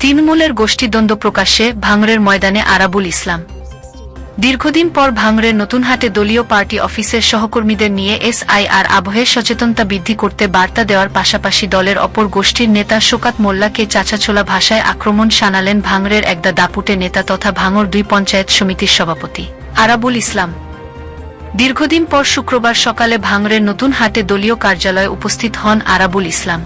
তৃণমূলের গোষ্ঠীদ্বন্দ্ব প্রকাশ্যে ভাঙড়ের ময়দানে আরাবুল ইসলাম। দীর্ঘদিন পর ভাঙড়ের নতুনহাটে দলীয় পার্টি অফিসের সহকর্মীদের নিয়ে এসআইআর আবহের সচেতনতা বৃদ্ধি করতে বার্তা দেওয়ার পাশাপাশি দলের অপর গোষ্ঠীর নেতা শোকাত মোল্লাকে চাচাছোলা ভাষায় আক্রমণ শানালেন ভাঙড়ের একদা দাপুটে নেতা তথা ভাঙড় দুই পঞ্চায়েত সমিতির সভাপতি। আরাবুল ইসলাম। দীর্ঘদিন পর শুক্রবার সকালে ভাঙড়ের নতুন হাটে দলীয় কার্যালয়ে উপস্থিত হন আরাবুল ইসলাম।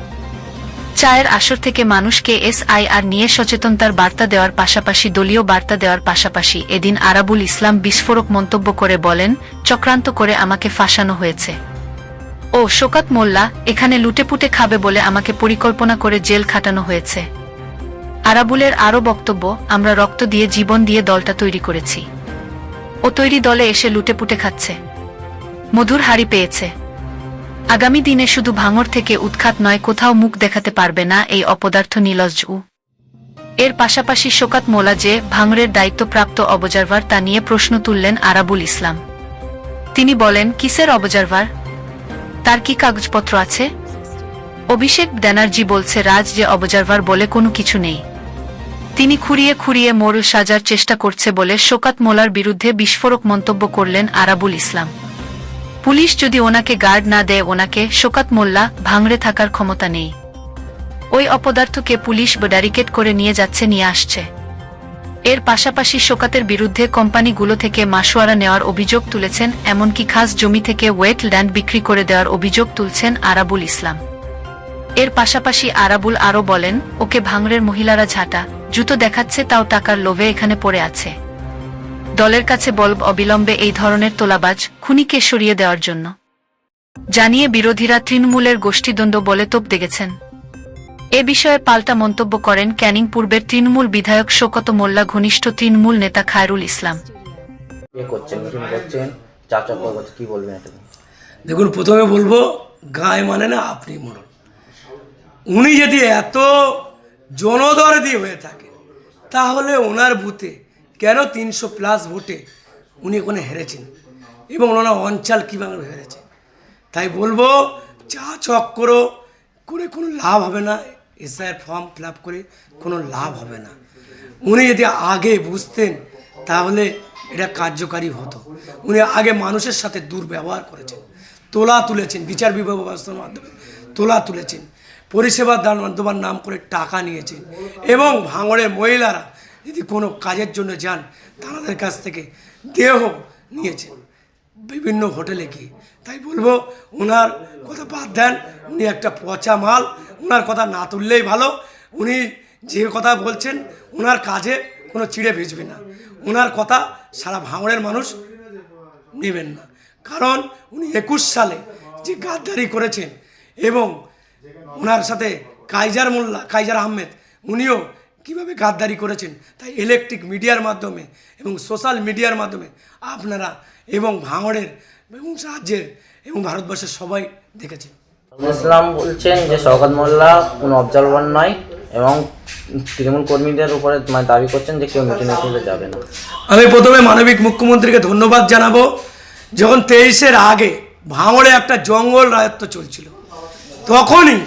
চায়ের আসর থেকে মানুষকে এসআইআর নিয়ে সচেতনতার বার্তা দেওয়ার পাশাপাশি দলীয় বার্তা দেওয়ার পাশাপাশি এদিন আরাবুল ইসলাম বিস্ফোরক মন্তব্য করে বলেন, চক্রান্ত করে আমাকে ফাঁসানো হয়েছে। ও, শোকাত মোল্লা, এখানে লুটেপুটে খাবে বলে আমাকে পরিকল্পনা করে জেল খাটানো হয়েছে। আরাবুলের আরও বক্তব্য, আমরা রক্ত দিয়ে জীবন দিয়ে দলটা তৈরি করেছি। ও তৈরি দলে এসে লুটেপুটে খাচ্ছে। মধুর হাড়ি পেয়েছে। আগামী দিনে শুধু ভাঙর থেকে উৎখাত নয়, কোথাও মুখ দেখাতে পারবে না এই অপদার্থ নীলজ উ। এর পাশাপাশি শোকাত মোলা যে ভাঙরের দায়িত্বপ্রাপ্ত অবজারভার তা নিয়ে প্রশ্ন তুললেন আরাবুল ইসলাম। তিনি বলেন, কিসের অবজারভার? তার কি কাগজপত্র আছে? অভিষেক ব্যানার্জি বলছে, রাজ যে অবজারভার বলে কোনো কিছু নেই। তিনি খুঁড়িয়ে খুঁড়িয়ে মোড়ল সাজার চেষ্টা করছে বলে শোকাত মোলার বিরুদ্ধে বিস্ফোরক মন্তব্য করলেন আরাবুল ইসলাম। পুলিশ যদি ওনাকে গার্ড না দেয়, ওনাকে শোকাত মোল্লা ভাঙড়ে থাকার ক্ষমতা নেই। ওই অপদার্থকে পুলিশ ব্যারিকেড করে নিয়ে যাচ্ছে, নিয়ে আসছে। এর পাশাপাশি শোকাতের বিরুদ্ধে কোম্পানিগুলো থেকে মাসোয়ারা নেওয়ার অভিযোগ তুলেছেন, এমনকি খাস জমি থেকে ওয়েট ল্যান্ড বিক্রি করে দেওয়ার অভিযোগ তুলছেন আরাবুল ইসলাম। এর পাশাপাশি আরাবুল আরও বলেন, ওকে ভাঙড়ের মহিলারা ঝাঁটা, জুতো দেখাচ্ছে, তাও টাকার লোভে এখানে পড়ে আছে। দলের কাছে বলব অবিলম্বে এই ধরনের তোলাবাজ খুনিকে সরিয়ে দেওয়ার জন্য। জানিয়ে বিরোধীরা তৃণমূলের গোষ্ঠীদ্বন্দ্ব বলে তোপ দেখেছেন এ বিষয়ে পাল্টা মন্তব্য করেন ক্যানিং পূর্বের তৃণমূল বিধায়ক শোকত মোল্লা ঘনিষ্ঠ তৃণমূল নেতা খায়রুল ইসলাম? দেখুন প্রথমে বলব গায়ে মানে না আপনি মরণ। উনি যদি এত জনদরদি হয়ে থাকে তাহলে ওনার বুথে কেন তিনশো প্লাস ভোটে উনি ওখানে হেরেছেন? এবং ওনার অঞ্চল কীভাবে হেরেছে? তাই বলব চা চক্কর করে কোনো লাভ হবে না। এসআইয়ের ফর্ম ফিল করে কোনো লাভ হবে না। উনি যদি আগে বুঝতেন, তাহলে এটা কার্যকারী হতো। উনি আগে মানুষের সাথে দুর্ব্যবহার করেছেন। তোলা তুলেছেন, বিচার বিভাগ ব্যবস্থার মাধ্যমে তোলা তুলেছেন। পরিষেবা দান দেওয়ার নাম করে টাকা নিয়েছেন। এবং ভাঙড়ের মহিলারা যদি কোনো কাজের জন্য যান তাদের কাছ থেকে দেহ নিয়েছেন। বিভিন্ন হোটেলে গিয়ে। তাই বলব ওনার কথা বাদ দেন, উনি একটা পচা মাল ওনার কথা না তুললেই ভালো। উনি যে কথা বলছেন ওনার কাজে কোনো চিড়ে ভেজবে না। ওনার কথা সারা ভাঙড়ের মানুষ নেবেন না। কারণ উনি একুশ সালে যে গাদ্দারি করেছেন এবং ওনার সাথে কাইজার মোল্লা, কাইজার আহমেদ, উনিও কীভাবে গাদ্দারি করেছেন? তাই ইলেকট্রিক মিডিয়ার মাধ্যমে এবং সোশ্যাল মিডিয়ার মাধ্যমে আপনারা এবং ভাঙড়ের এবং রাজ্যের এবং ভারতবর্ষের সবাই দেখেছেন। ইসলাম বলছেন যে শওকত মোল্লা কোনো অবজারভার নয় এবং তৃণমূল কর্মীদের উপরে মানে দাবি করছেন যে কেউ মিটিং মিটিংয়ে যাবে না। আমি প্রথমে মানবিক মুখ্যমন্ত্রীকে ধন্যবাদ জানাব। যখন তেইশের আগে ভাঙড়ে একটা জঙ্গল রাজত্ব চলছিল তখনই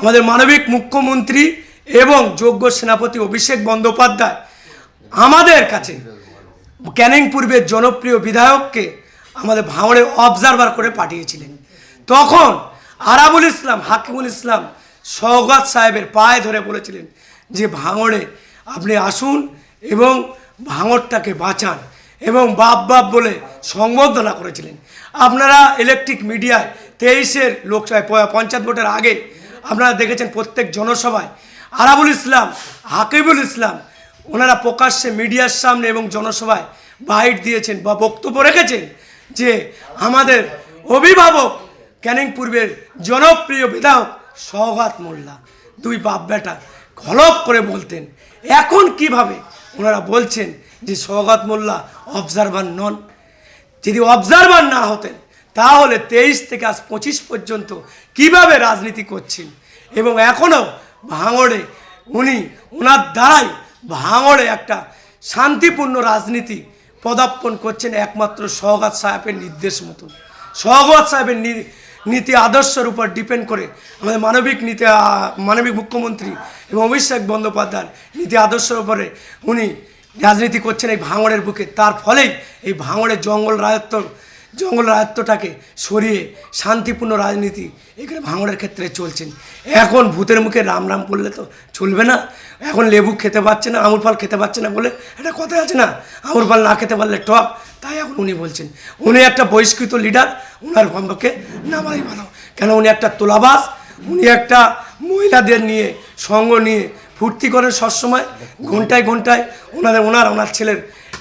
আমাদের মানবিক মুখ্যমন্ত্রী এবং যোগ্য সেনাপতি অভিষেক বন্দ্যোপাধ্যায় আমাদের কাছে ক্যানিং পূর্বের জনপ্রিয় বিধায়ককে আমাদের ভাঙড়ে অবজারভার করে পাঠিয়েছিলেন। তখন আরাবুল ইসলাম, হাকিমুল ইসলাম সৌগত সাহেবের পায়ে ধরে বলেছিলেন যে, ভাঙড়ে আপনি আসুন এবং ভাঙড়টাকে বাঁচান। এবং বাপ বাপ বলে সংবর্ধনা করেছিলেন। আপনারা ইলেকট্রিক মিডিয়ায় তেইশের লোকসভায় পঞ্চায়েত ভোটের আগে আপনারা দেখেছেন প্রত্যেক জনসভায় আরাবুল ইসলাম, হাকিবুল ইসলাম, ওনারা প্রকাশ্যে মিডিয়ার সামনে এবং জনসভায় বাইট দিয়েছেন বা বক্তব্য রেখেছেন যে আমাদের অভিভাবক, ক্যানিং পূর্বের জনপ্রিয় বিধায়ক সৌগাত মোল্লা, দুই বাপ বেটা ঘলক করে বলতেন, এখন কীভাবে? ওনারা বলছেন যে সৌগাত মোল্লা অবজারভার নন। যদি অবজারভার না হতেন তাহলে তেইশ থেকে আজ পঁচিশ পর্যন্ত কীভাবে রাজনীতি করছেন? এবং এখনও ভাঙড়ে উনি ওনার দ্বারাই ভাঙড়ে একটা শান্তিপূর্ণ রাজনীতি পদার্পণ করছেন একমাত্র সহগাত সাহেবের নির্দেশ মতন। সহগাত সাহেবের নীতি আদর্শের উপর ডিপেন্ড করে আমাদের মানবিক নীতি মানবিক মুখ্যমন্ত্রী এবং অভিষেক বন্দ্যোপাধ্যায় নীতি আদর্শের উপরে উনি রাজনীতি করছেন এই ভাঙড়ের বুকে। তার ফলেই এই ভাঙড়ের জঙ্গল রাজত্ব জঙ্গল রাজত্বটাকে সরিয়ে শান্তিপূর্ণ রাজনীতি এখানে ভাঙড়ের ক্ষেত্রে চলছেন এখন ভূতের মুখে রাম রাম করলে তো চলবে না। এখন লেবু খেতে পারছে না, আঙুর ফল খেতে পারছে না বলে একটা কথা আছে না, আঙুর ফল না খেতে পারলে টক, তাই এখন উনি বলছেন। উনি একটা বহিষ্কৃত লিডার ওনার কমপক্ষে নামাই ভালো। কেন উনি একটা তোলাবাস উনি একটা মহিলাদের নিয়ে, সঙ্গ নিয়ে ফুর্তি করেন সবসময়, ঘন্টায় ঘন্টায়। ওনাদের, ওনার ওনার ছেলের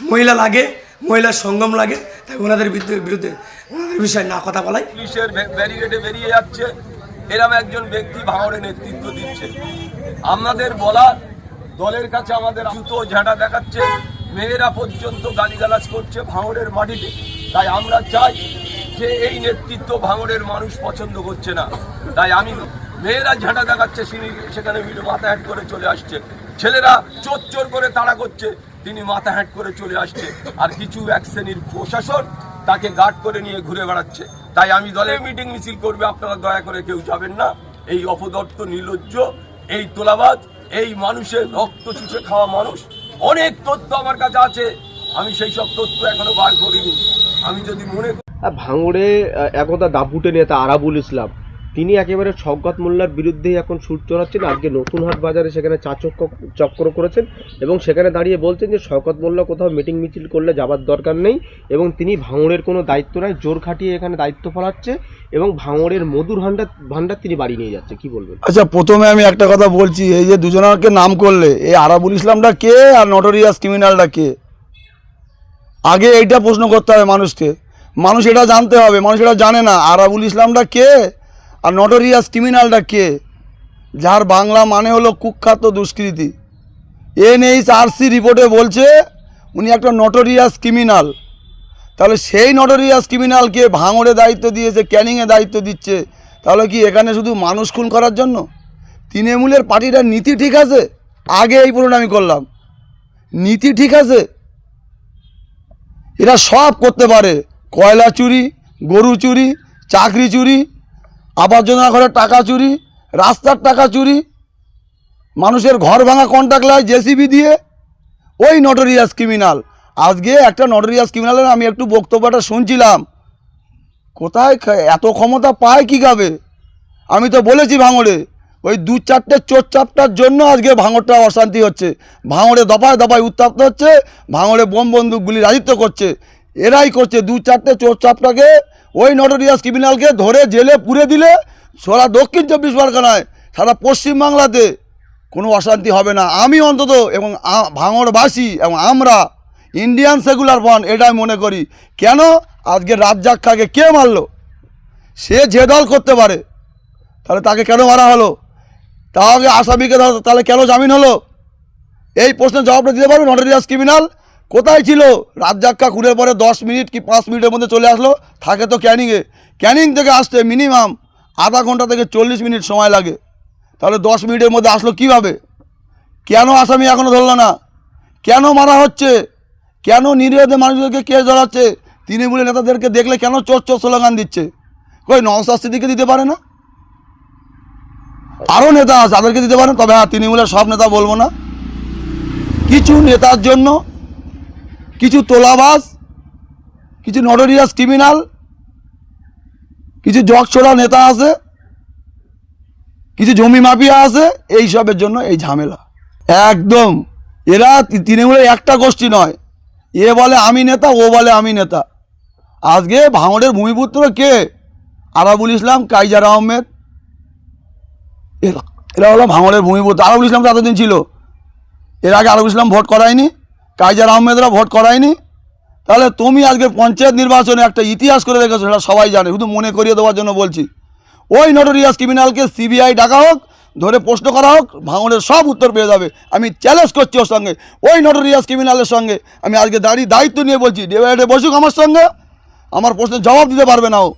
মহিলা লাগে মহিলার সঙ্গম লাগে, তাই ওনাদের বিরুদ্ধে ওনাদের বিষয়ে না কথা বলাই। পুলিশের ব্য- ব্যারিকেডে বেরিয়ে যাচ্ছে। এরম একজন ব্যক্তি ভাঙড়ে নেতৃত্ব দিচ্ছে। আমাদের বলা দলের কাছে আমাদের জুতো ঝাঁটা দেখাচ্ছে। মেয়েরা পর্যন্ত গালিগালাজ করছে ভাঙড়ের মাটিতে। তাই আমরা চাই যে এই নেতৃত্ব ভাঙড়ের মানুষ পছন্দ করছে না। তাই আমি মেয়েরা ঝাঁটা দেখাচ্ছে সেখানে মাথা হ্যাট করে চলে আসছে। ছেলেরা চোর চোর করে তাড়া করছে। তিনি মাথা হ্যাট করে চলে আসছে। আর কিছু এক শ্রেণির প্রশাসন তাকে গার্ড করে নিয়ে ঘুরে বেড়াচ্ছে। তাই আমি দলে মিটিং মিছিল করবে, আপনারা দয়া করে কেউ যাবেন না। এই অপদত্ত, নির্লজ্জ, এই তোলাবাজ, এই মানুষের রক্ত চুষে খাওয়া মানুষ, অনেক তথ্য আমার কাছে আছে। আমি সেই সব তথ্য এখনও বার করিনি। আমি যদি মনে ভাঙড়ে একদা দাপুটে নেতা আরাবুল ইসলাম। তিনি একেবারে শওকত মোল্লার বিরুদ্ধেই এখন সুর চড়াচ্ছেন। আজকে নতুনহাট বাজারে সেখানে চাচক্য চক্র করেছেন এবং সেখানে দাঁড়িয়ে বলছেন যে শওকত মোল্লা কোথাও মিটিং মিছিল করলে যাবার দরকার নেই এবং তিনি ভাঙড়ের কোনো দায়িত্ব নয় জোর খাটিয়ে এখানে দায়িত্ব ফলাচ্ছে এবং ভাঙড়ের মধুর ভান্ডার ভান্ডার তিনি বাড়ি নিয়ে যাচ্ছে। কি বলবেন? আচ্ছা প্রথমে আমি একটা কথা বলছি, এই যে দুজনকে নাম করলে, এই আরাবুল ইসলামটা কে আর নটোরিয়াস ক্রিমিনালটা কে? আগে এইটা প্রশ্ন করতে হবে মানুষকে। মানুষ এটা জানতে হবে, মানুষ এটা জানে না, আরাবুল ইসলামটা কে? আর নটোরিয়াস ক্রিমিনালটা কে? যার বাংলা মানে হলো কুখ্যাত দুষ্কৃতি। এনএইচআরসি রিপোর্টে বলছে, উনি একটা নটোরিয়াস ক্রিমিনাল তাহলে সেই নটোরিয়াস ক্রিমিনালকে ভাঙড়ে দায়িত্ব দিয়েছে ক্যানিংয়ে দায়িত্ব দিচ্ছে। তাহলে কি এখানে শুধু মানুষ খুন করার জন্য? তৃণমূলের পার্টিটার নীতি ঠিক আছে? আগে এই পুরোটা আমি করলাম। নীতি ঠিক আছে? এরা সব করতে পারে। কয়লা চুরি, গরু চুরি, চাকরি চুরি আবাস যোজনা ঘরের টাকা চুরি, রাস্তার টাকা চুরি, মানুষের ঘর ভাঙা কন্ট্রাক্ট লায় জেসিবি দিয়ে, ওই নটোরিয়াস ক্রিমিনাল আজকে একটা নটোরিয়াস ক্রিমিনালের আমি একটু বক্তব্যটা শুনছিলাম। কোথায় এত ক্ষমতা পায় কী খাবে আমি তো বলেছি ভাঙড়ে। ওই দু চারটে চোর চাপটার জন্য আজকে ভাঙড়টা অশান্তি হচ্ছে। ভাঙড়ে দফায় দফায় উত্তাপ্ত হচ্ছে, ভাঙড়ে বোম বন্দুকগুলি রাজিত্ব করছে। এরাই করছে দু চারটে চোর চাপটাকে ওই নটোরিয়াস ক্রিমিনালকে ধরে জেলে পুরে দিলে সারা দক্ষিণ চব্বিশ পরগনায়, সারা পশ্চিমবাংলাতে কোনো অশান্তি হবে না। আমি অন্তত এবং ভাঙড়বাসী এবং আমরা ইন্ডিয়ান সেকুলার ফ্রন্ট এটাই মনে করি। কেন? আজকে রাজ্জাক খাকে কে মারলো? সে যে দল করতে পারে, তাহলে তাকে কেন মারা হলো? তাহলে আসামিকে তাহলে কেন জামিন হলো? এই প্রশ্নের জবাবটা দিতে পারবে নটোরিয়াস ক্রিমিনাল কোথায় ছিল? রাত রাজ্জাক্কা খুনের পরে দশ মিনিট কি পাঁচ মিনিটের মধ্যে চলে আসলো? থাকে তো ক্যানিংয়ে। ক্যানিং থেকে আসতে মিনিমাম আধা ঘণ্টা থেকে চল্লিশ মিনিট সময় লাগে। তাহলে দশ মিনিটের মধ্যে আসলো কীভাবে? কেন আসামি এখনও ধরলো না? কেন মারা হচ্ছে? কেন নিরীহদের মানুষদেরকে কে জড়াচ্ছে? তৃণমূলের নেতাদেরকে দেখলে কেন চোর চোর স্লোগান দিচ্ছে? কই নওসাদ সিদ্দিকে দিতে পারে না? আরও নেতা আছে তাদেরকে দিতে পারেন, তবে হ্যাঁ তৃণমূলের সব নেতা বলব না। কিছু নেতার জন্য কিছু তোলাবাস কিছু নটোরিয়াস ক্রিমিনাল কিছু জগছোড়া নেতা আছে, কিছু জমি মাফিয়া আছে এই সবের জন্য এই ঝামেলা। একদম। এরা তৃণমূলের একটা গোষ্ঠী নয়। এ বলে আমি নেতা, ও বলে আমি নেতা। আজকে ভাঙড়ের ভূমিপুত্র কে? আরাবুল ইসলাম, কাইজার আহমেদ। এরা হলো ভাঙড়ের ভূমিপুত্র। আরাবুল ইসলাম তো এতদিন ছিল। এর আগে আরব ইসলাম ভোট করায়নি। কাইজার আহমেদরা ভোট করায়নি। তাহলে তুমি আজকে পঞ্চায়েত নির্বাচনে একটা ইতিহাস করে রেখেছো, সেটা সবাই জানে। শুধু মনে করিয়ে দেওয়ার জন্য বলছি। ওই নটোরিয়াস ক্রিমিনালকে সিবিআই ডাকা হোক, ধরে প্রশ্ন করা হোক, ভাঙনের সব উত্তর পেয়ে যাবে। আমি চ্যালেঞ্জ করছি ওর সঙ্গে। ওই নটোরিয়াস ক্রিমিনালের সঙ্গে। আমি আজকে দাঁড়িয়ে দায়িত্ব নিয়ে বলছি ডেবাইডে বসুক আমার সঙ্গে। আমার প্রশ্নের জবাব দিতে পারবে না ও।